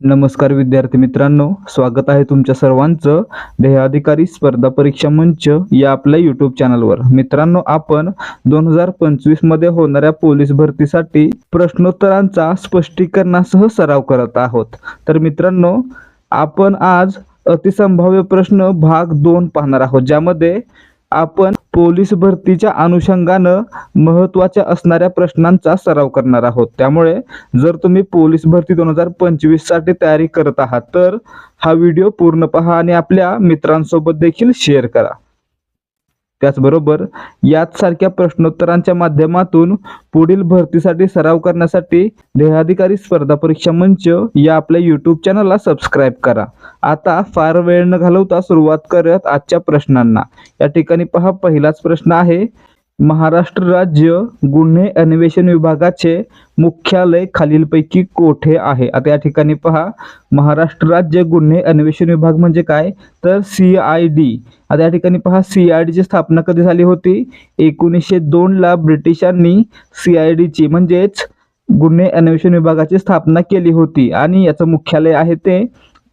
नमस्कार विद्यार्थी मित्रांनो स्वागत आहे तुमच्या सर्वांचं देहाधिकारी स्पर्धा परीक्षा मंच या आपल्या युट्यूब चॅनलवर मित्रांनो आपण दोन हजार पंचवीसमध्ये होणाऱ्या पोलीस भरतीसाठी प्रश्नोत्तरांचा स्पष्टीकरणासह सराव करत आहोत. तर मित्रांनो आपण आज अतिसंभाव्य प्रश्न भाग दोन पाहणार आहोत ज्यामध्ये आपण पोलीस भरतीच्या अनुषंगानं महत्त्वाच्या असणाऱ्या प्रश्नांचा सराव करणार आहोत. त्यामुळे जर तुम्ही पोलीस भरती दोन हजार पंचवीससाठी तयारी करत आहात तर हा व्हिडिओ पूर्ण पहा आणि आपल्या मित्रांसोबत देखील शेअर करा. त्याचबरोबर याच सारख्या प्रश्नोत्तरांच्या माध्यमातून पुढील भरतीसाठी सराव करण्यासाठी देहाधिकारी स्पर्धा परीक्षा मंच या आपल्या युट्यूब चॅनलला सबस्क्राईब करा. आता फार वेळ न घालवता सुरुवात करत आजच्या प्रश्नांना. या ठिकाणी पहा पहिलाच प्रश्न आहे. महाराष्ट्र राज्य गुन्हे अन्वेषण विभागाचे मुख्यालय खालीलपैकी कोठे आहे? आता या ठिकाणी पहा महाराष्ट्र राज्य गुन्हे अन्वेषण विभाग म्हणजे काय? तर सी आय डी. आता या ठिकाणी पहा सी आय डीची स्थापना कधी झाली होती? एकोणीसशे दोनला ब्रिटिशांनी सी आय डीची म्हणजेच गुन्हे अन्वेषण विभागाची स्थापना केली होती. आणि याचं मुख्यालय आहे ते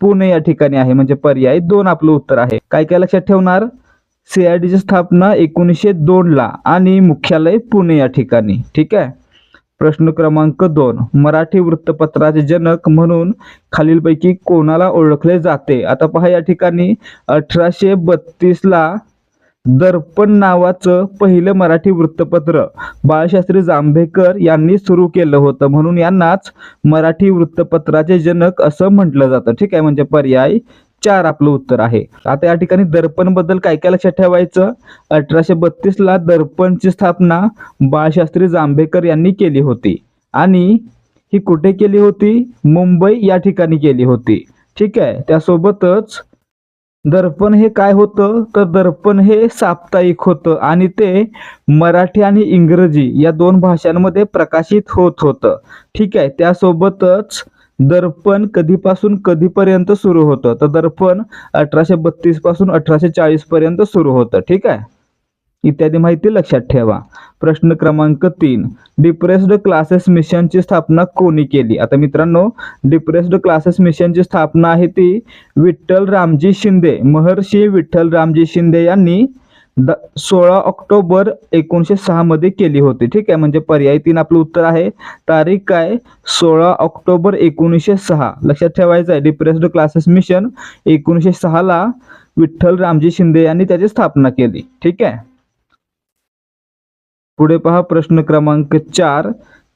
पुणे या ठिकाणी आहे म्हणजे पर्याय दोन आपलं उत्तर आहे. काय काय लक्षात ठेवणार? सीआयडीची स्थापना एकोणीसशे दोन ला आणि मुख्यालय पुणे या ठिकाणी. ठीक आहे? प्रश्न क्रमांक दोन. मराठी वृत्तपत्राचे जनक म्हणून खालीलपैकी कोणाला ओळखले जाते? आता पहा या ठिकाणी अठराशे बत्तीस ला दर्पण नावाचं पहिलं मराठी वृत्तपत्र. बाळशास्त्री जांभेकर यांनी सुरू केलं होतं. म्हणून यांनाच मराठी वृत्तपत्राचे जनक असं म्हटलं जातं. ठीक आहे? म्हणजे पर्याय चार आपलं उत्तर आहे. आता या ठिकाणी दर्पणबद्दल काय काय लक्षात ठेवायचं? अठराशे बत्तीस ला दर्पणची स्थापना बाळशास्त्री जांभेकर यांनी केली होती. आणि ही कुठे केली होती? मुंबई या ठिकाणी केली होती. ठीक आहे? त्यासोबतच दर्पण हे काय होतं? तर दर्पण हे साप्ताहिक होतं आणि ते मराठी आणि इंग्रजी या दोन भाषांमध्ये प्रकाशित होत होतं. ठीक आहे? त्यासोबतच दर्पण कधीपासून कधीपर्यंत सुरू होतं? तर दर्पण अठराशे बत्तीसपासून अठराशे चाळीस पर्यंत सुरू होतं. ठीक आहे? इत्यादी माहिती लक्षात ठेवा. प्रश्न क्रमांक तीन. डिप्रेस्ड क्लासेस मिशनची स्थापना कोणी केली? आता मित्रांनो डिप्रेस्ड क्लासेस मिशनची स्थापना आहे ती विठ्ठल रामजी शिंदे. महर्षी विठ्ठल रामजी शिंदे यांनी द सोळा ऑक्टोबर एकोणीसशे सहा मध्ये केली होती. ठीक आहे? म्हणजे पर्याय तीन आपलं उत्तर आहे. तारीख काय? सोळा ऑक्टोबर एकोणीसशे सहा. लक्षात ठेवायचं आहे. डिप्रेस्ड क्लासेस मिशन एकोणीसशे सहा ला विठ्ठल रामजी शिंदे यांनी त्याची स्थापना केली. ठीक आहे? पुढे पहा प्रश्न क्रमांक चार.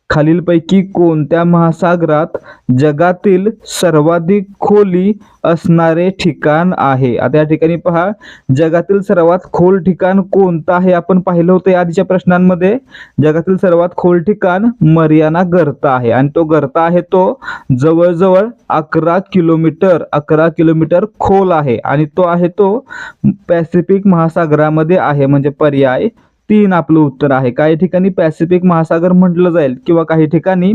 खालीलपैकी कोणत्या महासागरात जगातील सर्वाधिक खोली असणारे ठिकाण आहे? आता या ठिकाणी पहा जगातील सर्वात खोल ठिकाण कोणतं आहे? आपण पाहिलं होतं या आधीच्या प्रश्नांमध्ये. जगातील सर्वात खोल ठिकाण मरियाना गर्त आहे. आणि तो गर्त आहे तो जवळजवळ अकरा किलोमीटर अकरा किलोमीटर खोल आहे. आणि तो आहे तो पॅसिफिक महासागरामध्ये आहे म्हणजे पर्याय तीन आपलं उत्तर आहे. काही ठिकाणी पॅसिफिक महासागर म्हटलं जाईल किंवा काही ठिकाणी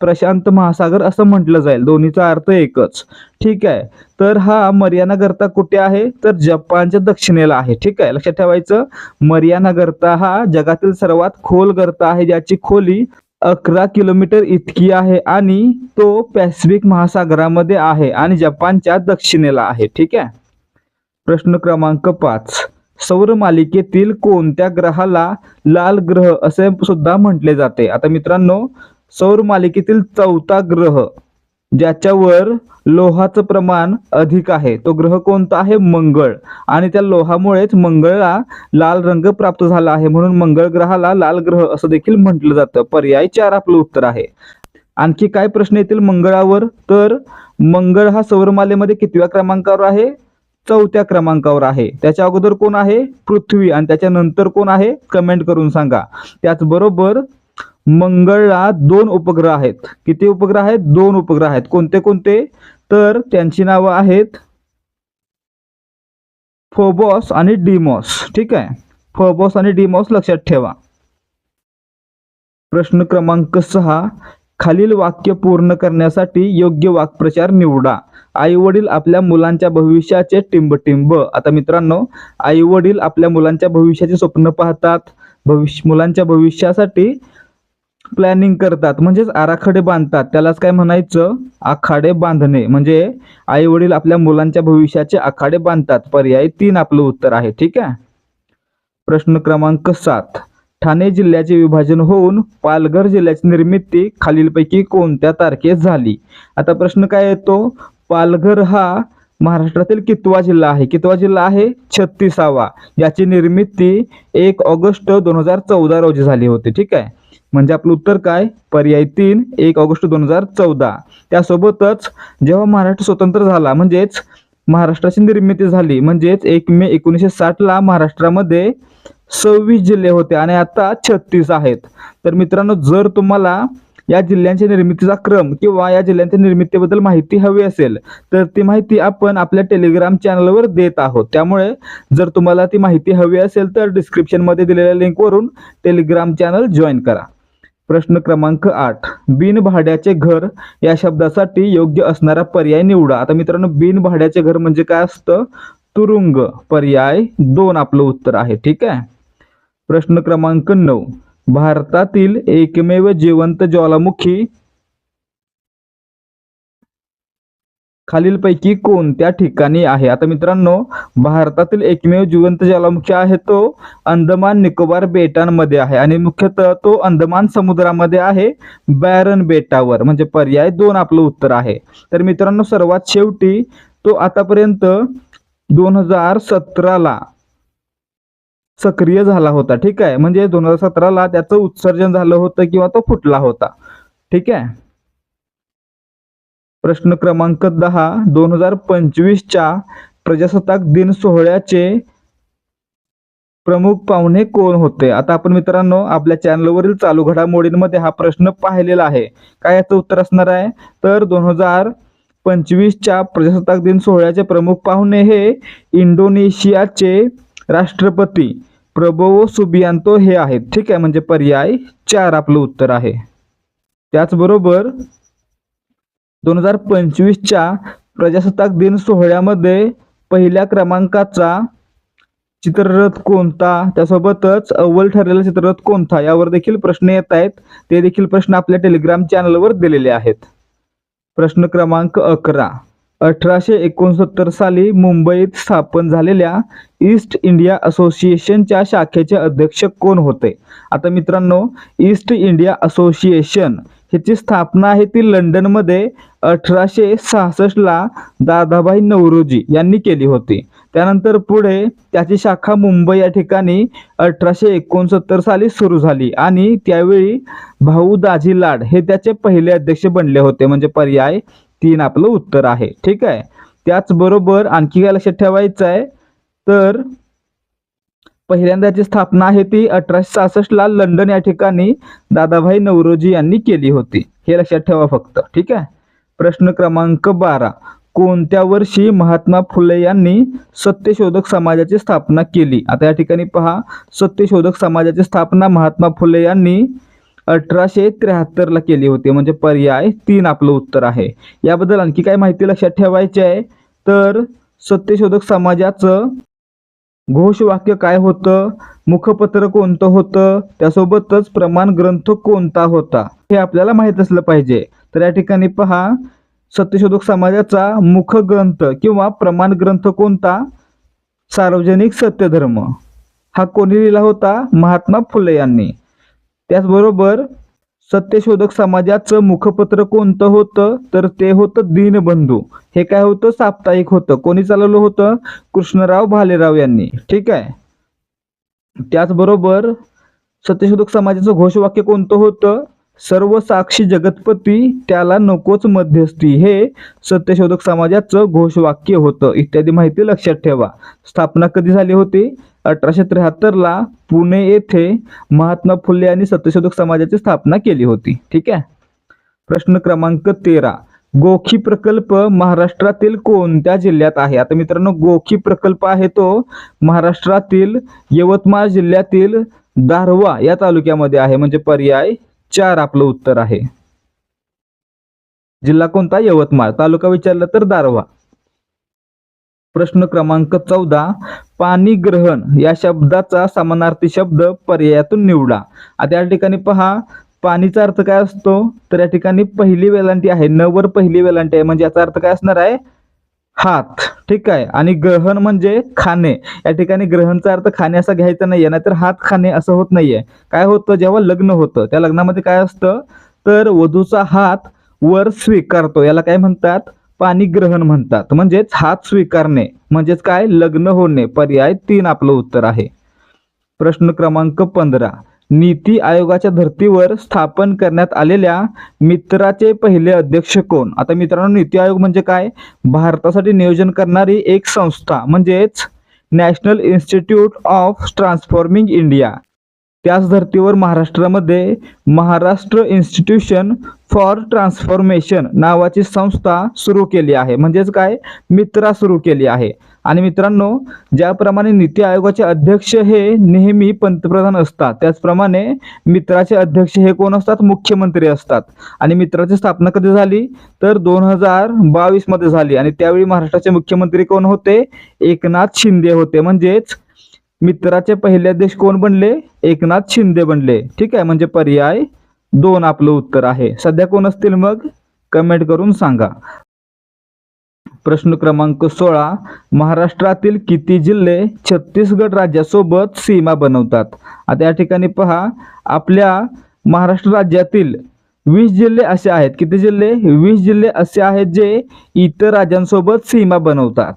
प्रशांत महासागर असं म्हटलं जाईल. दोन्हीचा अर्थ एकच. ठीक आहे. तर हा मरियाना गर्ता कुठे आहे? तर जपानच्या दक्षिणेला आहे. ठीक आहे. लक्षात ठेवायचं. मरियाना गर्ता हा जगातील सर्वात खोल गर्ता आहे ज्याची खोली अकरा किलोमीटर इतकी आहे आणि तो पॅसिफिक महासागरामध्ये आहे आणि जपानच्या दक्षिणेला आहे. ठीक आहे. प्रश्न क्रमांक पाच. सौर मालिकेतील कोणत्या ग्रहाला लाल ग्रह असे सुद्धा म्हटले जाते. आता मित्रांनो सौर मालिकेतील चौथा ग्रह ज्याच्यावर लोहाचं प्रमाण अधिक आहे तो ग्रह कोणता आहे? मंगळ. आणि त्या लोहामुळेच मंगळला लाल रंग प्राप्त झाला आहे म्हणून मंगळ ग्रहाला लाल ग्रह असं देखील म्हटलं जातं. पर्याय चार आपलं उत्तर आहे. आणखी काय प्रश्न येतील मंगळावर? तर मंगळ हा सौरमालेमध्ये कितव्या क्रमांकावर आहे? चौथ्या क्रमांकावर आहे. त्याच्या अगोदर कोण आहे? पृथ्वी. आणि त्याच्यानंतर कोण आहे? कमेंट करून सांगा. त्याचबरोबर मंगळला दोन उपग्रह आहेत. किती उपग्रह आहेत? दोन उपग्रह आहेत. कोणते कोणते? तर त्यांची नावं आहेत फोबॉस आणि डिमॉस. ठीक आहे? फोबॉस आणि डिमॉस लक्षात ठेवा. प्रश्न क्रमांक सहा. खालील वाक्य पूर्ण करण्यासाठी योग्य वाक्प्रचार निवडा. आई वडील आपल्या मुलांच्या भविष्याचे टिंबटिंब. आता मित्रांनो आई वडील आपल्या मुलांच्या भविष्याचे स्वप्न पाहतात. भविष्य मुलांच्या भविष्यासाठी प्लॅनिंग करतात. म्हणजेच आराखडे बांधतात. त्यालाच काय म्हणायचं? आखाडे बांधणे. म्हणजे आई वडील आपल्या मुलांच्या भविष्याचे आखाडे बांधतात. पर्याय तीन आपलं उत्तर आहे. ठीक आहे? प्रश्न क्रमांक सात. ठाणे जिल्ह्याचे विभाजन होऊन पालघर जिल्ह्याची निर्मिती खालीलपैकी कोणत्या तारखेस झाली? आता प्रश्न काय येतो? पालघर हा महाराष्ट्रातील कितवा जिल्हा आहे? कितवा जिल्हा आहे? छत्तीसावा. याची निर्मिती एक ऑगस्ट दोन हजार चौदा रोजी झाली होती. ठीक आहे? म्हणजे आपलं उत्तर काय? पर्याय तीन एक ऑगस्ट दोन हजार चौदा. त्यासोबतच जेव्हा महाराष्ट्र स्वतंत्र झाला म्हणजेच महाराष्ट्राची निर्मिती झाली म्हणजेच एक मे एकोणीसशे साठला महाराष्ट्रामध्ये सव्वीस जिल्हे होते आणि आता छत्तीस आहेत. तर मित्रांनो जर तुम्हाला या जिल्ह्यांच्या निर्मितीचा क्रम किंवा या जिल्ह्यांच्या निर्मितीबद्दल माहिती हवी असेल तर ती माहिती आपण आपल्या टेलिग्राम चॅनलवर देत आहोत. त्यामुळे जर तुम्हाला ती माहिती हवी असेल तर डिस्क्रिप्शनमध्ये दिलेल्या लिंकवरून टेलिग्राम चॅनल जॉईन करा. प्रश्न क्रमांक आठ. बिन भाड्याचे घर या शब्दासाठी योग्य असणारा पर्याय निवडा. आता मित्रांनो बिन भाड्याचे घर म्हणजे काय असतं? तुरुंग पर्याय दोन आपलं उत्तर आहे. ठीक आहे? प्रश्न क्रमांक नऊ. भारतातील एकमेव जिवंत ज्वालामुखी खालीलपैकी कोणत्या ठिकाणी आहे? आता मित्रांनो भारतातील एकमेव जिवंत ज्वालामुखी आहे तो अंदमान निकोबार बेटांमध्ये आहे आणि मुख्यतः तो अंदमान समुद्रामध्ये आहे बॅरन बेटावर. म्हणजे पर्याय दोन आपलं उत्तर आहे. तर मित्रांनो सर्वात शेवटी तो आतापर्यंत दोन हजार सतराला सक्रिय झाला होता ठीक आहे? म्हणजे दोन हजार सतराला त्याचं उत्सर्जन झालं होतं किंवा तो फुटला होता ठीक आहे? प्रश्न क्रमांक दहा दोन हजार पंचवीसच्या प्रजासत्ताक दिन सोहळ्याचे प्रमुख पाहुणे कोण होते? आता आपण मित्रांनो आपल्या चॅनलवरील चालू घडामोडींमध्ये हा प्रश्न पाहिलेला आहे. काय याचं उत्तर असणार आहे? तर दोन हजार पंचवीसच्या प्रजासत्ताक दिन सोहळ्याचे प्रमुख पाहुणे हे इंडोनेशियाचे राष्ट्रपती प्रबोवो सुबियांतो हे आहेत. ठीक आहे म्हणजे पर्याय चार आपलं उत्तर आहे. त्याचबरोबर दोन हजार पंचवीसच्या प्रजासत्ताक दिन सोहळ्यामध्ये पहिल्या क्रमांकाचा चित्ररथ कोणता? त्यासोबतच अव्वल ठरलेला चित्ररथ कोणता? यावर देखील प्रश्न येत आहेत. ते देखील प्रश्न आपल्या टेलिग्राम चॅनलवर दिलेले आहेत. प्रश्न क्रमांक अकरा. अठराशे एकोणसत्तर साली मुंबईत स्थापन झालेल्या ईस्ट इंडिया असोसिएशनच्या शाखेचे अध्यक्ष कोण होते? आता मित्रांनो ईस्ट इंडिया असोसिएशन ह्याची स्थापना आहे ती लंडनमध्ये अठराशे सहासष्टला दादाभाई नवरोजी यांनी केली होती. त्यानंतर पुढे त्याची शाखा मुंबई या ठिकाणी अठराशे एकोणसत्तर साली सुरू झाली आणि त्यावेळी भाऊ दाजी लाड हे त्याचे पहिले अध्यक्ष बनले होते म्हणजे पर्याय तीन आपलं उत्तर आहे. ठीक आहे? त्याचबरोबर आणखी काय लक्षात ठेवायचं आहे? तर पहिल्यांदाची स्थापना आहे ती अठराशे सहासष्टला लंडन या ठिकाणी दादाभाई नवरोजी यांनी केली होती. हे लक्षात ठेवा फक्त. ठीक आहे? प्रश्न क्रमांक बारा. कोणत्या वर्षी महात्मा फुले यांनी सत्यशोधक समाजाची स्थापना केली? आता या ठिकाणी पहा. सत्यशोधक समाजाची स्थापना महात्मा फुले यांनी अठराशे त्र्याहत्तरला केली होती. म्हणजे पर्याय तीन आपलं उत्तर आहे. याबद्दल आणखी काय माहिती लक्षात ठेवायची आहे. तर सत्यशोधक समाजाचं घोषवाक्य काय होतं? मुखपत्र कोणतं होतं? त्यासोबतच प्रमाण ग्रंथ कोणता होता? हे आपल्याला माहीत असलं पाहिजे. तर या ठिकाणी पहा. सत्यशोधक समाजाचा मुख ग्रंथ किंवा प्रमाण ग्रंथ कोणता? सार्वजनिक सत्यधर्म. हा कोणी लिहिला होता? महात्मा फुले यांनी. त्याचबरोबर सत्यशोधक समाजाचं मुखपत्र कोणतं होतं? तर ते होतं दीनबंधू. हे काय होतं? साप्ताहिक होतं. कोणी चालवलं होतं? कृष्णराव भालेराव यांनी. ठीक आहे? त्याचबरोबर सत्यशोधक समाजाचं घोषवाक्य कोणतं होतं? सर्व साक्षी जगतपती त्याला नकोच मध्यस्थी. हे सत्यशोधक समाजाचं घोषवाक्य होतं. इत्यादी माहिती लक्षात ठेवा. स्थापना कधी झाली होती? अठराशे त्र्याहत्तरला पुणे येथे महात्मा फुले यांनी सत्यशोधक समाजाची स्थापना केली होती. ठीक आहे? प्रश्न क्रमांक तेरा. गोखी प्रकल्प महाराष्ट्रातील कोणत्या जिल्ह्यात आहे? आता मित्रांनो गोखी प्रकल्प आहे तो महाराष्ट्रातील यवतमाळ जिल्ह्यातील दारवा या तालुक्यामध्ये आहे. म्हणजे पर्याय चार आपलं उत्तर आहे. जिल्हा कोणता? यवतमाळ. तालुका विचारला तर दारवा प्रश्न क्रमांक चौदा पाणी ग्रहण. या शब्दाचा समानार्थी शब्द पर्यायातून निवडा. आता या ठिकाणी पहा पाणीचा अर्थ काय असतो? तर या ठिकाणी पहिली वेलांटी आहे न वर पहिली वेलांटी आहे. म्हणजे याचा अर्थ काय असणार आहे? हात. ठीक आहे. आणि ग्रहण म्हणजे खाणे. या ठिकाणी ग्रहणचा अर्थ खाणे असा घ्यायचा नाहीये नाहीतर हात खाणे असं होत नाहीये. काय होतं? जेव्हा लग्न होतं त्या लग्नामध्ये काय असतं? तर वधूचा हात वर स्वीकारतो. याला काय म्हणतात? पाणी ग्रहण म्हणतात. म्हणजेच हात स्वीकारणे म्हणजेच काय? लग्न होणे. पर्याय तीन आपलं उत्तर आहे. प्रश्न क्रमांक पंधरा. नीती आयोगाच्या धर्तीवर स्थापन करण्यात आलेल्या मित्राचे पहिले अध्यक्ष कोण? आता मित्रांनो नीती आयोग म्हणजे काय? भारतासाठी नियोजन करणारी एक संस्था म्हणजेच national institute of transforming India. त्याच धर्तीवर महाराष्ट्रामध्ये महाराष्ट्र इन्स्टिट्यूशन फॉर ट्रान्सफॉर्मेशन नावाची संस्था सुरू केली आहे. म्हणजेच काय? मित्रा सुरू केली आहे. आणि मित्रांनो ज्याप्रमाणे नीती आयोगाचे अध्यक्ष हे नेहमी पंतप्रधान असतात त्याचप्रमाणे मित्राचे अध्यक्ष हे कोण असतात? मुख्यमंत्री असतात. आणि मित्राची स्थापना कधी झाली? तर दोन हजार बावीसमध्ये झाली. आणि त्यावेळी महाराष्ट्राचे मुख्यमंत्री कोण होते? एकनाथ शिंदे होते. म्हणजेच मित्राचे पहिले अध्यक्ष कोण बनले? एकनाथ शिंदे बनले. ठीक आहे? म्हणजे पर्याय दोन आपलं उत्तर आहे. सध्या कोण असतील मग? कमेंट करून सांगा. प्रश्न क्रमांक सोळा. महाराष्ट्रातील किती जिल्हे छत्तीसगड राज्यासोबत सीमा बनवतात? आता या ठिकाणी पहा. आपल्या महाराष्ट्र राज्यातील वीस जिल्हे असे आहेत. किती जिल्हे? वीस जिल्हे असे आहेत जे इतर राज्यांसोबत सीमा बनवतात.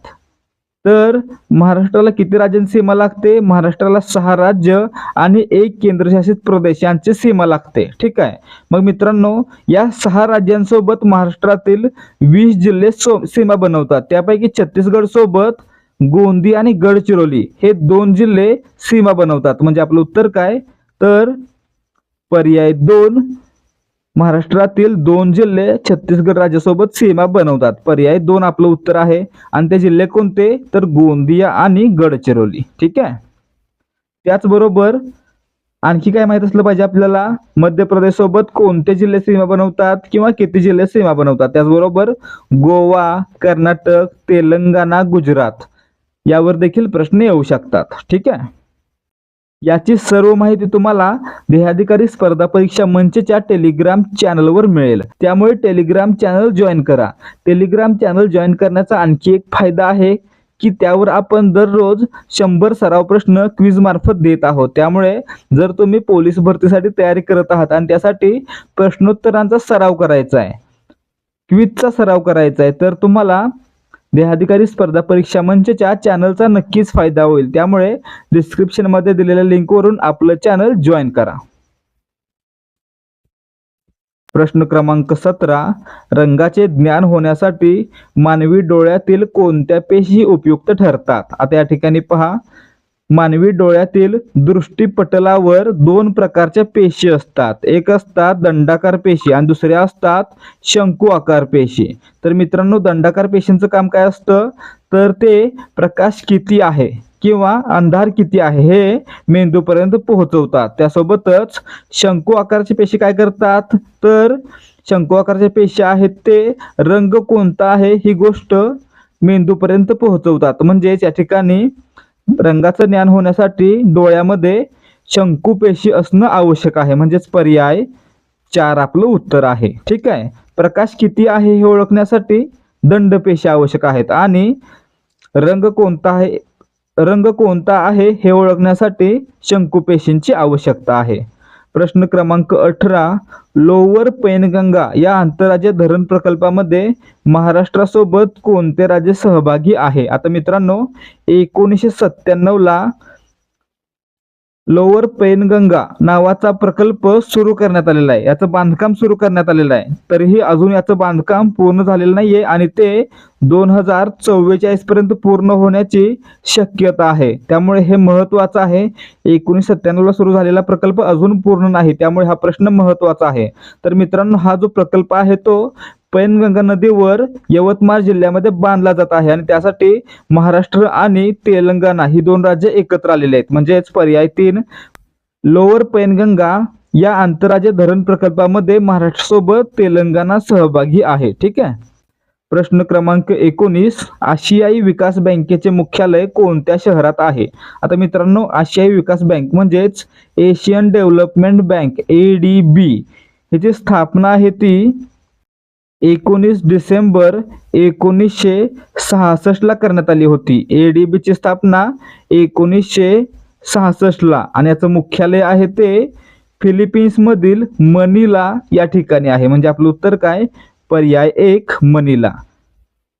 तर महाराष्ट्राला किती राज्यांची सीमा लागते? महाराष्ट्राला सहा राज्य आणि एक केंद्रशासित प्रदेश यांची सीमा लागते. ठीक आहे? मग मित्रांनो या सहा राज्यांसोबत महाराष्ट्रातील वीस जिल्हे सीमा बनवतात. त्यापैकी छत्तीसगड सोबत गोंदी आणि गडचिरोली हे दोन जिल्हे सीमा बनवतात. म्हणजे आपलं उत्तर काय? तर पर्याय दोन महाराष्ट्रातील दोन जिल्हे छत्तीसगड राज्यासोबत सीमा बनवतात. पर्याय दोन आपलं उत्तर आहे. आणि ते जिल्हे कोणते? तर गोंदिया आणि गडचिरोली. ठीक आहे? त्याचबरोबर आणखी काय माहीत असलं पाहिजे आपल्याला? मध्य प्रदेश सोबत कोणते जिल्हे सीमा बनवतात किंवा किती जिल्हे सीमा बनवतात? त्याचबरोबर गोवा कर्नाटक तेलंगणा गुजरात यावर देखील प्रश्न येऊ शकतात. ठीक आहे? याची सर्व माहिती तुम्हाला देहाधिकारी स्पर्धा परीक्षा मंचच्या टेलिग्राम चॅनलवर मिळेल. त्यामुळे टेलिग्राम चॅनल जॉईन करा. टेलिग्राम चॅनल जॉईन करण्याचा आणखी एक फायदा आहे की त्यावर आपण दररोज शंभर सराव प्रश्न क्विज मार्फत देत आहोत. त्यामुळे जर तुम्ही पोलीस भरतीसाठी तयारी करत आहात आणि त्यासाठी प्रश्नोत्तरांचा सराव करायचा आहे क्विजचा सराव करायचा आहे तर तुम्हाला देहाधिकारी स्पर्धा परीक्षा मंचच्या चॅनलचा नक्कीच फायदा होईल. त्यामुळे डिस्क्रिप्शनमध्ये दिलेल्या लिंकवरून आपलं चॅनल जॉईन करा. प्रश्न क्रमांक सतरा रंगाचे ज्ञान होण्यासाठी मानवी डोळ्यातील कोणत्या पेशी उपयुक्त ठरतात? आता या ठिकाणी पहा. मानवी डोळ्यातील दृष्टीपटलावर दोन प्रकारच्या पेशी असतात. एक असतात दंडाकार पेशी आणि दुसऱ्या असतात शंकू आकार पेशी. तर मित्रांनो दंडाकार पेशींचं काम काय असतं? तर ते प्रकाश किती आहे किंवा अंधार किती आहे हे मेंदूपर्यंत पोहोचवतात. त्यासोबतच शंकू आकारची पेशी काय करतात? तर शंकू आकारच्या पेशी आहेत ते रंग कोणता आहे ही गोष्ट मेंदूपर्यंत पोहोचवतात. म्हणजेच या ठिकाणी रंगाचं ज्ञान होण्यासाठी डोळ्यामध्ये शंकू पेशी असणं आवश्यक आहे. म्हणजेच पर्याय चार आपलं उत्तर आहे. ठीक आहे? प्रकाश किती आहे हे ओळखण्यासाठी दंडपेशी आवश्यक आहेत. आणि रंग कोणता आहे रंग कोणता आहे हे ओळखण्यासाठी शंकुपेशींची आवश्यकता आहे. प्रश्न क्रमांक अठरा लोअर पैनगंगा या आंतरराज्य धरण प्रकल्पामध्ये महाराष्ट्रासोबत कोणते राज्य सहभागी आहे? आता मित्रांनो एकोणीसशे सत्त्याण्णवला लोअर पैनगंगा नावाचा प्रकल्प सुरू करण्यात आलेला आहे. याचं बांधकाम सुरू करण्यात आलेलं आहे. तरीही अजून याचं बांधकाम पूर्ण झालेलं नाहीये आणि ते दोन हजार चव्वेचाळीस पर्यंत पूर्ण होण्याची शक्यता आहे. त्यामुळे हे महत्वाचं आहे. एकोणीस सत्त्याण्णवला सुरू झालेला प्रकल्प अजून पूर्ण नाही. त्यामुळे हा प्रश्न महत्त्वाचा आहे. तर मित्रांनो हा जो प्रकल्प आहे तो पैनगंगा नदीवर यवतमाळ जिल्ह्यामध्ये बांधला जात आहे आणि त्यासाठी महाराष्ट्र आणि तेलंगणा ही दोन राज्य एकत्र आलेले आहेत. म्हणजेच पर्याय तीन लोअर पैनगंगा या आंतरराज्य धरण प्रकल्पामध्ये महाराष्ट्रासोबत तेलंगणा सहभागी आहे. ठीक आहे? प्रश्न क्रमांक एकोणीस आशियाई विकास बँकेचे मुख्यालय कोणत्या शहरात आहे? आता मित्रांनो आशियाई विकास बँक म्हणजेच Asian development bank A D B. ह्याची स्थापना आहे ती एकोणीस डिसेंबर एकोणीसशे सहासष्टला करण्यात आली होती. ए डी बीची स्थापना एकोणीसशे सहासष्टला आणि याचं मुख्यालय आहे ते फिलिपिन्समधील मनीला या ठिकाणी आहे. म्हणजे आपलं उत्तर काय? पर्याय एक मनीला.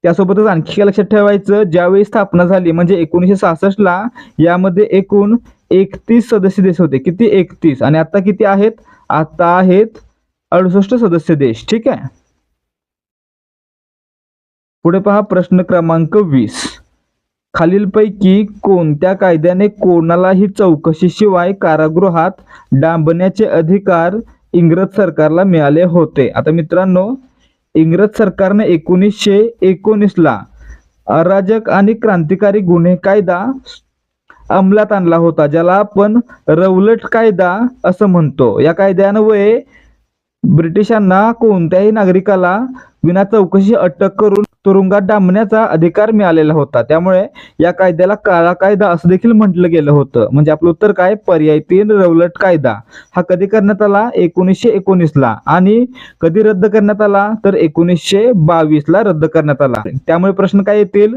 त्यासोबतच आणखी काय लक्षात ठेवायचं? ज्यावेळी स्थापना झाली म्हणजे एकोणीसशे सहासष्टला यामध्ये एकूण एकतीस सदस्य देश होते. किती? एकतीस. आणि आता किती आहेत? आता आहेत अडुसष्ट सदस्य देश. ठीक आहे? पुढे पहा प्रश्न क्रमांक वीस. खालीलपैकी कोणत्या कायद्याने कोणालाही चौकशीशिवाय कारागृहात डांबण्याचे अधिकार इंग्रज सरकारला मिळाले होते? आता मित्रांनो इंग्रज सरकारने एकोणीसशे एकोणीसला अराजक आणि क्रांतिकारी गुन्हे कायदा अंमलात आणला होता ज्याला आपण रवलट कायदा असं म्हणतो. या कायद्यान्वये ब्रिटिशांना कोणत्याही नागरिकाला विना चौकशी अटक करून तुरुंगात डांबण्याचा अधिकार मिळालेला होता. त्यामुळे या कायद्याला काळा कायदा असं देखील म्हटलं गेलं होतं. म्हणजे आपलं उत्तर काय? पर्याय तीन रवलट कायदा. हा कधी करण्यात आला? एकोणीसशे एकोणीसला आणि कधी रद्द करण्यात आला? तर एकोणीसशे बावीसला रद्द करण्यात आला. त्यामुळे प्रश्न काय येतील?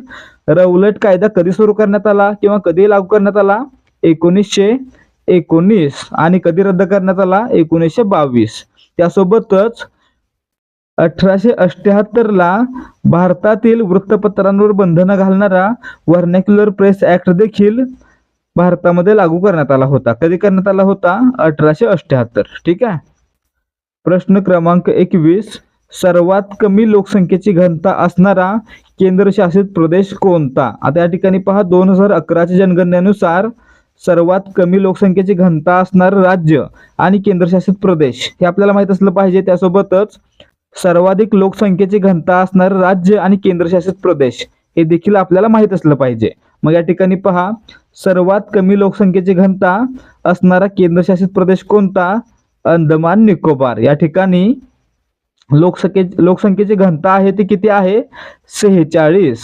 रवलट कायदा कधी सुरू करण्यात आला किंवा कधी लागू करण्यात आला? एकोणीसशे एकोणीस. आणि कधी रद्द करण्यात आला? एकोणीसशे बावीस. त्यासोबतच अठराशे अठ्याहत्तर ला भारतातील वृत्तपत्रांवर बंधनं घालणारा व्हर्नॅक्युलर प्रेस ऍक्ट देखील भारतामध्ये लागू करण्यात आला होता. कधी करण्यात आला होता? अठराशे अठ्याहत्तर. ठीक आहे? प्रश्न क्रमांक एकवीस. सर्वात कमी लोकसंख्येची घनता असणारा केंद्रशासित प्रदेश कोणता? आता या ठिकाणी पहा दोन हजार अकराच्या जनगणनेनुसार सर्वात कमी लोकसंख्येची घनता असणार राज्य आणि केंद्रशासित प्रदेश. हे आपल्याला माहीत असलं पाहिजे. त्यासोबतच सर्वाधिक लोकसंख्येची घनता असणारं राज्य आणि केंद्रशासित प्रदेश. हे देखील आपल्याला माहीत असलं पाहिजे. मग या ठिकाणी पहा. सर्वात कमी लोकसंख्येची घनता असणारा केंद्रशासित प्रदेश कोणता? अंदमान निकोबार. या ठिकाणी लोकसंख्ये लोकसंख्येची घनता आहे ती किती आहे? सेहेचाळीस.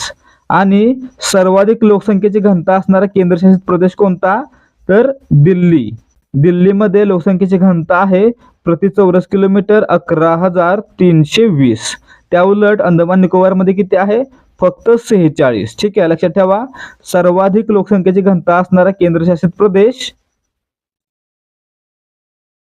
आणि सर्वाधिक लोकसंख्येची घनता असणारा केंद्रशासित प्रदेश कोणता? तर दिल्ली. दिल्लीमध्ये लोकसंख्येची घनता आहे प्रति चौरस किलोमीटर अकरा हजार तीनशे वीस. त्या उलट अंदमान निकोबारमध्ये किती आहे? फक्त सेहेचाळीस. ठीक आहे लक्षात ठेवा. सर्वाधिक लोकसंख्येची घनता असणारा केंद्रशासित प्रदेश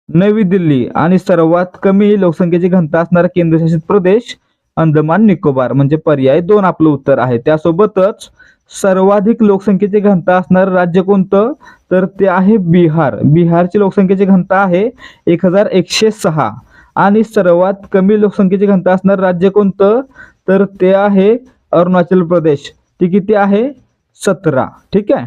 नवी दिल्ली. आणि सर्वात कमी लोकसंख्येची घनता असणारा केंद्रशासित प्रदेश अंदमान निकोबार. म्हणजे पर्याय दोन आपलं उत्तर आहे. त्यासोबतच सर्वाधिक लोकसंख्येची घनता असणारं राज्य कोणतं? तर ते आहे बिहार. बिहारची लोकसंख्येची घनता आहे एक हजार एकशे सहा आणि सर्वात कमी लोकसंख्येची घनता असणारं राज्य कोणतं? तर ते आहे अरुणाचल प्रदेश. ती किती आहे? सतरा. ठीक आहे?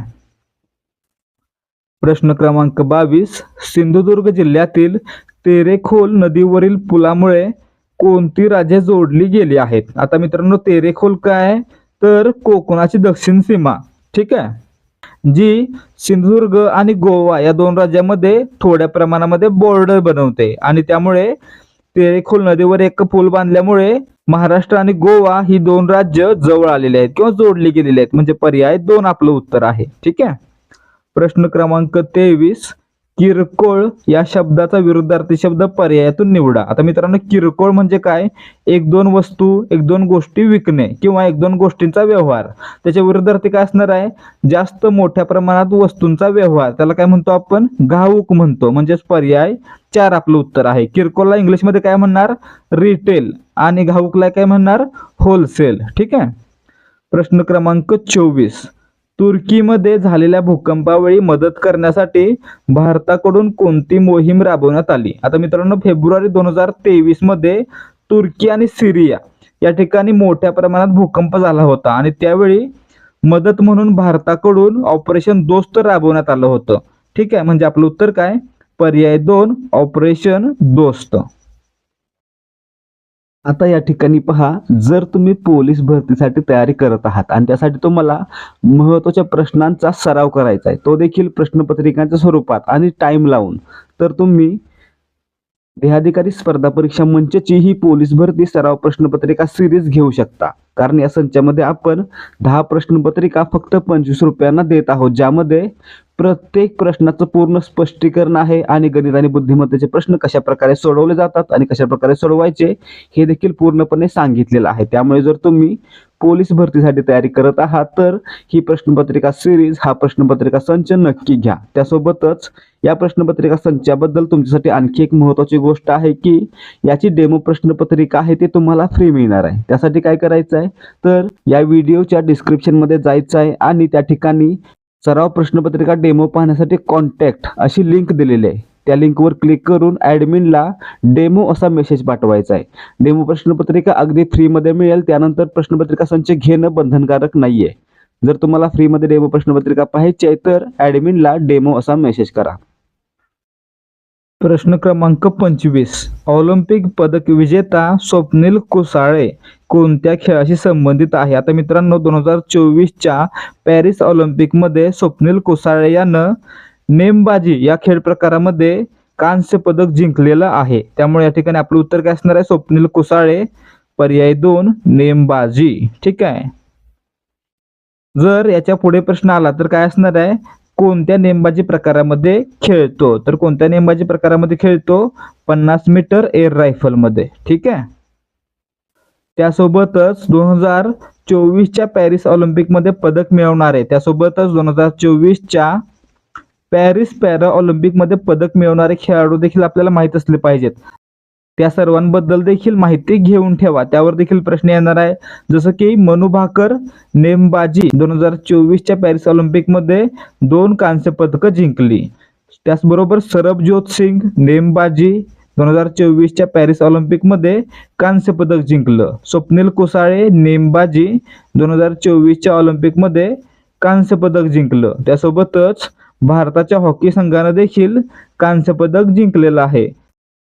प्रश्न क्रमांक बावीस. सिंधुदुर्ग जिल्ह्यातील तेरेखोल नदीवरील पुलामुळे कोणती राज्ये जोडली गेली आहेत? आता मित्रांनो तेरेखोल काय आहे? तर कोकणाची दक्षिण सीमा ठीक आहे? जी सिंधुदुर्ग आणि गोवा या दोन राज्यामध्ये थोड्या प्रमाणामध्ये बॉर्डर बनवते आणि त्यामुळे तेरेखोल नदीवर एक पूल बांधल्यामुळे महाराष्ट्र आणि गोवा ही दोन राज्य जवळ आलेली आहेत किंवा जोडली गेलेली आहेत. म्हणजे पर्याय दोन आपलं उत्तर आहे. ठीक आहे? प्रश्न क्रमांक तेवीस किरकोळ या शब्दाचा विरुद्धार्थी शब्द पर्यायातून निवडा. आता मित्रांनो किरकोळ म्हणजे काय? एक दोन वस्तू एक दोन गोष्टी विकणे किंवा एक दोन गोष्टींचा व्यवहार. त्याच्या विरुद्धार्थी काय असणार आहे? जास्त मोठ्या प्रमाणात वस्तूंचा व्यवहार. त्याला काय म्हणतो आपण? घाऊक म्हणतो. म्हणजेच पर्याय चार आपलं उत्तर आहे. किरकोळला इंग्लिशमध्ये काय म्हणणार? रिटेल. आणि घाऊकला काय म्हणणार? होलसेल. ठीक आहे? प्रश्न क्रमांक चोवीस. तुर्कीमध्ये झालेल्या भूकंपावेळी मदत करण्यासाठी भारताकडून कोणती मोहीम राबवण्यात आली? आता मित्रांनो फेब्रुवारी दोन हजार तेवीसमध्ये तुर्की आणि सिरिया या ठिकाणी मोठ्या प्रमाणात भूकंप झाला होता आणि त्यावेळी मदत म्हणून भारताकडून ऑपरेशन दोस्त राबवण्यात आलं होतं. ठीक आहे म्हणजे आपलं उत्तर काय? पर्याय दोन ऑपरेशन दोस्त. आता या ठिकाणी पहा जर तुम्ही पोलीस भरतीसाठी तयारी करत आहात आणि त्यासाठी तुम्हाला महत्त्वाच्या प्रश्नांचा सराव करायचा आहे तो देखील प्रश्नपत्रिकांच्या स्वरूपात आणि टाइम लावून तर तुम्ही देहाधिकारी स्पर्धा परीक्षा मंचची ही पोलीस भरती सराव प्रश्नपत्रिका सिरीज घेऊ शकता. कारण या संचामध्ये आपण दहा प्रश्नपत्रिका फक्त पंचवीस रुपयांना देत आहोत ज्यामध्ये प्रत्येक प्रश्नाचं पूर्ण स्पष्टीकरण आहे आणि गणित आणि बुद्धिमत्तेचे प्रश्न कशा प्रकारे सोडवले जातात आणि कशा प्रकारे सोडवायचे हे देखील पूर्णपणे सांगितलेलं आहे. त्यामुळे जर तुम्ही पोलीस भरतीसाठी तयारी करत आहात तर ही प्रश्नपत्रिका सिरीज हा प्रश्नपत्रिका संच नक्की घ्या. त्यासोबतच या प्रश्नपत्रिका संचाबद्दल तुमच्यासाठी आणखी एक महत्वाची गोष्ट आहे की याची डेमो प्रश्नपत्रिका आहे ती तुम्हाला फ्री मिळणार आहे. त्यासाठी काय करायचं आहे तर या व्हिडिओच्या डिस्क्रिप्शनमध्ये जायचं आहे आणि त्या ठिकाणी सराव प्रश्नपत्रिका डेमो पाहण्यासाठी कॉन्टॅक्ट अशी लिंक दिलेली आहे. त्या लिंकवर क्लिक करून ॲडमिनला डेमो असा मेसेज पाठवायचा आहे. डेमो प्रश्नपत्रिका अगदी फ्रीमध्ये मिळेल त्यानंतर प्रश्नपत्रिका संच घेणं बंधनकारक नाही आहे जर तुम्हाला फ्रीमध्ये डेमो प्रश्नपत्रिका पाहायची आहे तर ॲडमिनला डेमो असा मेसेज करा. प्रश्न क्रमांक पंचवीस. ऑलिम्पिक पदक विजेता स्वप्नील कुसाळे कोणत्या खेळाशी संबंधित आहे? आता मित्रांनो दोन हजार चोवीसच्या पॅरिस ऑलिम्पिकमध्ये स्वप्नील कुसाळे यानं नेमबाजी या खेळ प्रकारामध्ये कांस्य पदक जिंकलेलं आहे. त्यामुळे या ठिकाणी आपलं उत्तर काय असणार आहे? स्वप्नील कुसाळे पर्याय दोन नेमबाजी. ठीक आहे? जर याच्यापुढे प्रश्न आला तर काय असणार आहे? कोणत्या नेमबाजी प्रकारामध्ये खेळतो? तर कोणत्या नेमबाजी प्रकारामध्ये खेळतो? पन्नास मीटर एअर रायफलमध्ये. ठीक आहे? त्यासोबतच दोन हजार चोवीसच्या पॅरिस ऑलिम्पिकमध्ये पदक मिळवणारे त्यासोबतच दोन हजार चोवीसच्या पॅरिस पॅरा ऑलिम्पिकमध्ये पदक मिळवणारे खेळाडू देखील आपल्याला माहीत असले पाहिजेत. त्या सर्वांबद्दल देखील माहिती घेऊन ठेवा. त्यावर देखील प्रश्न येणार आहे. जसं की मनु भाकर नेमबाजी दोन हजार चोवीसच्या पॅरिस ऑलिम्पिकमध्ये दोन कांस्य पदकं जिंकली. त्याचबरोबर सरबजोत सिंग नेमबाजी दोन हजार चोवीसच्या पॅरिस ऑलिम्पिकमध्ये कांस्य पदक जिंकलं. स्वप्नील कुसाळे नेमबाजी दोन हजार चोवीसच्या ऑलिम्पिकमध्ये कांस्य पदक जिंकलं. त्यासोबतच भारताच्या हॉकी संघानं देखील कांस्य पदक जिंकलेलं आहे.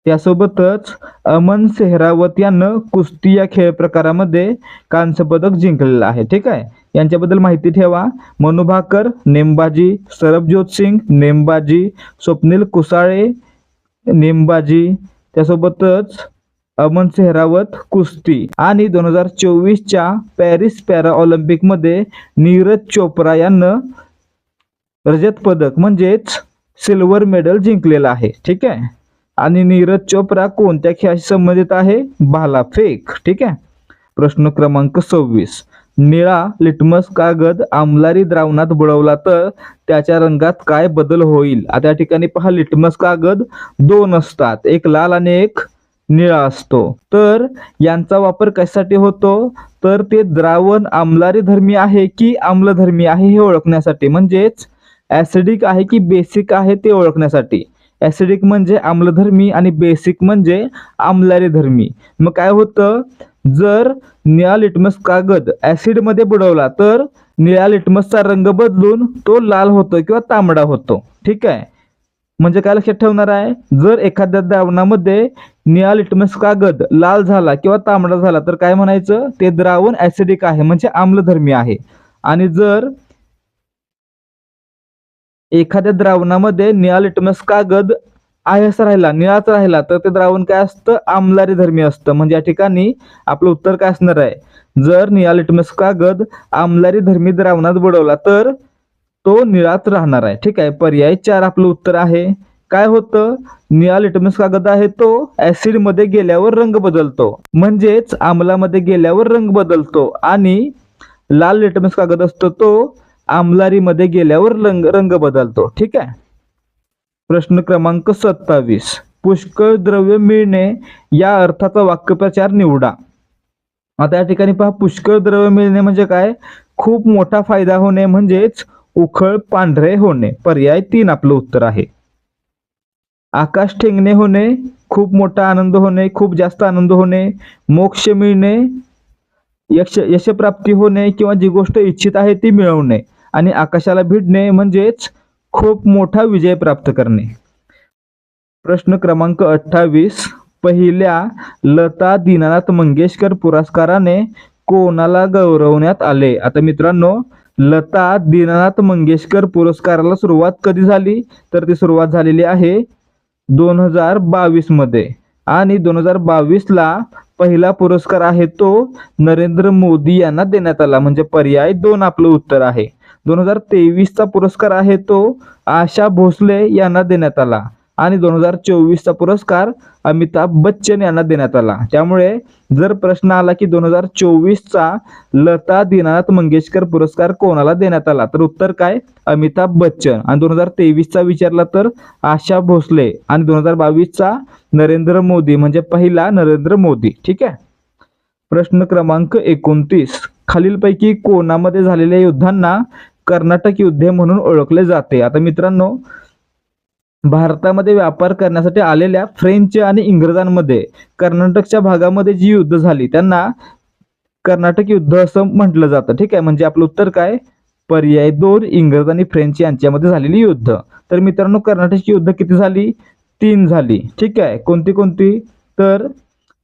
त्यासोबतच अमन सेहरावत यानं कुस्ती या खेळ प्रकारामध्ये कांस्य पदक जिंकलेलं आहे. ठीक आहे? यांच्याबद्दल माहिती ठेवा. मनु भाकर नेमबाजी सरबजोत सिंग नेमबाजी स्वप्नील कुसाळे नेमबाजी. त्यासोबतच अमन सेहरावत कुस्ती. आणि दोन हजार चोवीसच्या पॅरिस पॅरा ऑलिम्पिकमध्ये नीरज चोप्रा यानं रजत पदक म्हणजेच सिल्वर मेडल जिंकलेलं आहे. ठीक आहे? आणि नीरज चोप्रा कोणत्या खेळाशी संबंधित आहे? भालाफेक ठीक आहे? प्रश्न क्रमांक सव्वीस. निळा लिटमस कागद आमलारी द्रावणात बुडवला तर त्याच्या रंगात काय बदल होईल? आता या ठिकाणी पहा लिटमस कागद दोन असतात. एक लाल आणि एक निळा असतो. तर यांचा वापर कशासाठी होतो? तर ते द्रावण आमलारी धर्मी आहे की आम्लधर्मी आहे हे ओळखण्यासाठी? म्हणजेच ऍसिडिक आहे की बेसिक आहे ते ओळखण्यासाठी? ॲसिडिक म्हणजे आम्लधर्मी आणि बेसिक म्हणजे आम्लारी धर्मी मग काय होतं? जर निळा लिटमस कागद ॲसिडमध्ये बुडवला तर निळ्या लिटमसचा रंग बदलून तो लाल होतो किंवा तांबडा होतो. ठीक आहे? म्हणजे काय लक्षात ठेवणार आहे? जर एखाद्या द्रावणामध्ये निळा लिटमस कागद लाल झाला किंवा तांबडा झाला तर काय म्हणायचं? ते द्रावण ॲसिडिक आहे म्हणजे आम्लधर्मी आहे. आणि जर एखाद्या द्रावणामध्ये निळा लिटमस कागद आहेस राहिला निळाच राहिला तर ते द्रावण काय असतं? आमलारी धर्मी असतं. म्हणजे या ठिकाणी आपलं उत्तर काय असणार आहे? जर निळा लिटमस कागद आमलारी धर्मी द्रावणात बुडवला तर तो निळात राहणार आहे. ठीक आहे पर्याय चार आपलं उत्तर आहे. काय होतं? निळा लिटमस कागद आहे तो ऍसिडमध्ये गेल्यावर रंग बदलतो. म्हणजेच आम्लामध्ये गेल्यावर रंग बदलतो आणि लाल लिटमस कागद असतो तो आमलारीमध्ये गेल्यावर रंग रंग बदलतो. ठीक आहे? प्रश्न क्रमांक सत्तावीस. पुष्कळ द्रव्य मिळणे या अर्थाचा वाक्यप्रचार निवडा. आता या ठिकाणी पहा पुष्कळ द्रव्य मिळणे म्हणजे काय? खूप मोठा फायदा होणे म्हणजेच उखळ पांढरे होणे. पर्याय तीन आपलं उत्तर आहे. आकाश ठेंगणे होणे खूप मोठा आनंद होणे खूप जास्त आनंद होणे मोक्ष मिळणे यश यशप्राप्ती होणे किंवा जी गोष्ट इच्छित आहे ती मिळवणे. आणि आकाशाला भिडणे म्हणजेच खूप मोठा विजय प्राप्त करणे. प्रश्न क्रमांक अठ्ठावीस पहिल्या लता दीनानाथ मंगेशकर पुरस्काराने कोणाला गौरवण्यात आले? आता मित्रांनो लता दीनानाथ मंगेशकर पुरस्काराला सुरुवात कधी झाली? तर ती सुरुवात झालेली आहे दोन हजार बावीसमध्ये. आणि दोन हजार बावीस ला पहिला पुरस्कार आहे तो नरेंद्र मोदी यांना देण्यात आला. म्हणजे पर्याय दोन आपलं उत्तर आहे. दोन हजार तेवीसचा पुरस्कार आहे तो आशा भोसले यांना देण्यात आला. आणि दोन हजार चोवीसचा पुरस्कार अमिताभ बच्चन यांना देण्यात आला. त्यामुळे जर प्रश्न आला की दोन हजार चोवीसचा लता दीनानाथ मंगेशकर पुरस्कार कोणाला देण्यात आला? तर उत्तर काय? अमिताभ बच्चन. आणि दोन हजार तेवीसचा विचारला तर आशा भोसले. आणि दोन हजार बावीसचा नरेंद्र मोदी. म्हणजे पहिला नरेंद्र मोदी. ठीक आहे? प्रश्न क्रमांक एकोणतीस. खालीलपैकी कोणामध्ये झालेल्या युद्धांना कर्नाटक युद्धे म्हणून ओळखले जाते. आता मित्रांनो भारतामध्ये व्यापार करण्यासाठी आलेल्या फ्रेंच आणि इंग्रजांमध्ये कर्नाटकच्या भागामध्ये जी युद्ध झाली त्यांना कर्नाटक युद्ध असं म्हटलं जातं. ठीक आहे? म्हणजे आपलं उत्तर काय? पर्याय दोन इंग्रज आणि फ्रेंच यांच्यामध्ये झालेली युद्ध. तर मित्रांनो कर्नाटकची युद्ध किती झाली? तीन झाली. ठीक आहे? कोणती कोणती? तर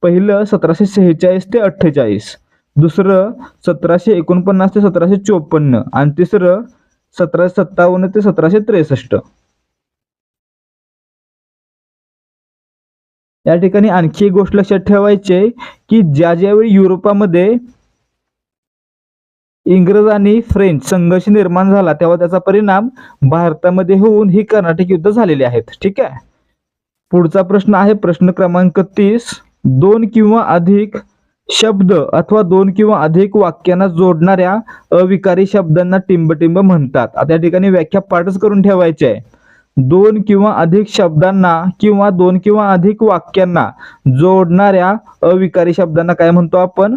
पहिलं सतराशे सेहेचाळीस ते अठ्ठेचाळीस. दुसरं सतराशे एकोणपन्नास ते सतराशे चोपन्न आणि तिसरं सतराशे सत्तावन्न ते सतराशे त्रेसष्ट. या ठिकाणी आणखी एक गोष्ट लक्षात ठेवायची की ज्या ज्यावेळी युरोपामध्ये इंग्रज आणि फ्रेंच संघर्ष निर्माण झाला तेव्हा त्याचा परिणाम भारतामध्ये होऊन ही कर्नाटक युद्ध झालेली आहेत. ठीक आहे? पुढचा प्रश्न आहे प्रश्न क्रमांक तीस. दोन किंवा अधिक शब्द अथवा दोन किंवा अधिक वाक्यांना जोडणाऱ्या अविकारी शब्दांना टिंबटिंब म्हणतात. आता या ठिकाणी व्याख्या पाठच करून ठेवायची आहे. दोन किंवा अधिक शब्दांना किंवा दोन किंवा अधिक वाक्यांना जोडणाऱ्या अविकारी शब्दांना काय म्हणतो आपण?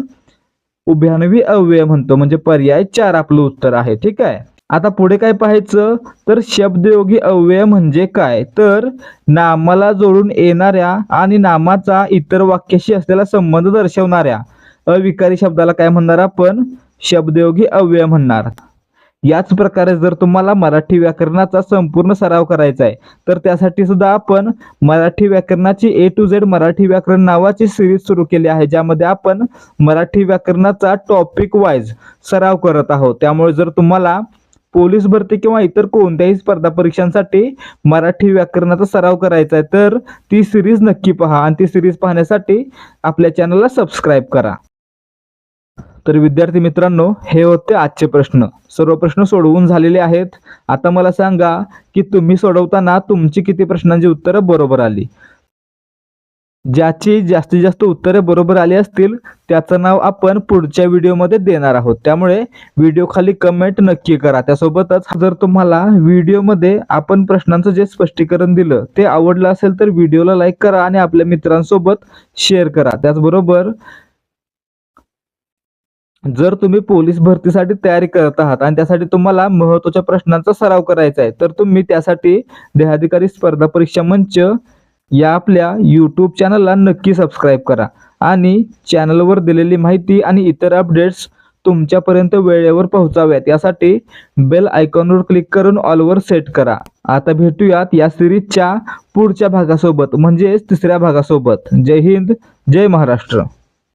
उभ्यानवी अव्यय म्हणतो. म्हणजे पर्याय चार आपलं उत्तर आहे. ठीक आहे? आता पुढे काय पाहायचं? तर शब्दयोगी अव्यय म्हणजे काय? तर नामाला जोडून येणाऱ्या आणि नामाचा इतर वाक्याशी असलेला संबंध दर्शवणाऱ्या. अविकारी शब्दाला काय म्हणणार आपण? शब्दयोगी अव्यय म्हणणार. याच प्रकारे जर तुम्हाला मराठी व्याकरणाचा संपूर्ण सराव करायचा आहे तर त्यासाठी सुद्धा आपण मराठी व्याकरणाची ए टू झेड मराठी व्याकरण नावाची सिरीज सुरू केली आहे ज्यामध्ये आपण मराठी व्याकरणाचा टॉपिक वाईज सराव करत आहोत. त्यामुळे जर तुम्हाला पोलीस भरती किंवा इतर कोणत्याही स्पर्धा परीक्षांसाठी मराठी व्याकरणाचा सराव करायचा आहे. तर ती सिरीज नक्की पहा आणि ती सिरीज पाहण्यासाठी आपल्या चॅनलला सबस्क्राईब करा. तर विद्यार्थी मित्रांनो हे होते आजचे प्रश्न. सर्व प्रश्न सोडवून झालेले आहेत. आता मला सांगा की तुम्ही सोडवताना तुमची किती प्रश्नांची उत्तरं बरोबर आली? ज्याची जास्तीत जास्त उत्तरे बरोबर आली असतील त्याचं नाव आपण पुढच्या व्हिडिओमध्ये देणार आहोत. त्यामुळे व्हिडिओ खाली कमेंट नक्की करा. त्यासोबतच जर तुम्हाला व्हिडिओमध्ये आपण प्रश्नांचं जे स्पष्टीकरण दिलं ते आवडलं असेल तर व्हिडिओला लाईक करा आणि आपल्या मित्रांसोबत शेअर करा. त्याचबरोबर जर तुम्ही पोलीस भरतीसाठी तयारी करत आहात आणि त्यासाठी तुम्हाला महत्त्वाच्या प्रश्नांचा सराव करायचा आहे तर तुम्ही त्यासाठी देहाधिकारी स्पर्धा परीक्षा मंच या आपल्या यूट्यूब चॅनलला नक्की सबस्क्राईब करा. आणि चॅनलवर दिलेली माहिती आणि इतर अपडेट्स तुमच्यापर्यंत वेळेवर पोहोचाव्यात. यासाठी बेल आयकॉनवर क्लिक करून ऑलवर सेट करा. आता भेटूयात या सिरीजच्या पुढच्या भागासोबत म्हणजेच तिसऱ्या भागासोबत. जय हिंद जय महाराष्ट्र.